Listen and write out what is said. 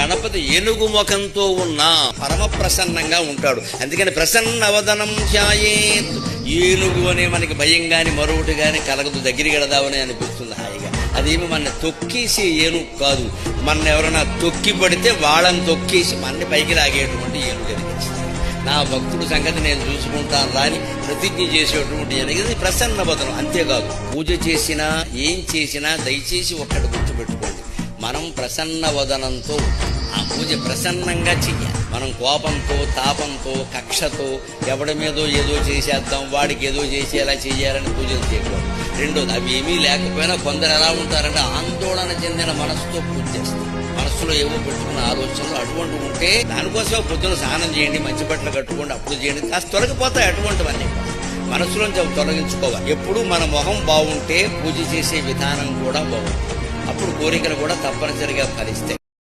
గణపతి ఏనుగు ముఖంతో ఉన్న పరమ ప్రసన్నంగా ఉంటాడు. అందుకని ప్రసన్న వదనం ఛాయేత్ ఏనుగు అనే మనకి భయం కానీ మరొకటి కానీ కలగదు దగ్గరికి వెళదామని అనిపిస్తుంది హాయిగా. అదేమి మన తొక్కేసి ఏనుగు కాదు. మన ఎవరైనా తొక్కి పడితే వాళ్ళని తొక్కేసి మనని పైకి లాగేటువంటి ఏనుగు అనిపిస్తుంది నా భక్తుడు సంగతి నేను చూసుకుంటాను రాని ప్రతిజ్ఞ చేసేటువంటి అనేది ప్రసన్న వదనం అంతేకాదు. పూజ చేసినా ఏం చేసినా దయచేసి ఒక్కటి గుర్తుపెట్టుకోండి. మనం ప్రసన్న వదనంతో ఆ పూజ ప్రసన్నంగా చెయ్యాలి. మనం కోపంతో తాపంతో కక్షతో ఎవడి మీదో ఏదో చేసేద్దాం వాడికి ఏదో చేసేలా చేయాలని పూజలు చేయకూడదు. రెండోది అవి ఏమీ లేకపోయినా కొందరు ఎలా ఉంటారంటే ఆందోళన చెందిన మనసుతో పూజ చేస్తారు. మనసులో ఏవో పెట్టుకున్న ఆలోచనలు అటువంటి ఉంటే దానికోసం పొద్దున స్నానం చేయండి మంచి బట్టలు కట్టుకోండి అప్పుడు చేయండి. కాస్త తొలగిపోతాయి అటువంటివన్నీ. మనసులోంచి అవి తొలగించుకోవాలి. ఎప్పుడు మన మొహం బాగుంటే పూజ చేసే విధానం కూడా బాగుంటుంది. అప్పుడు కోరికలు కూడా తప్పనిసరిగా ఫలిస్తాయి.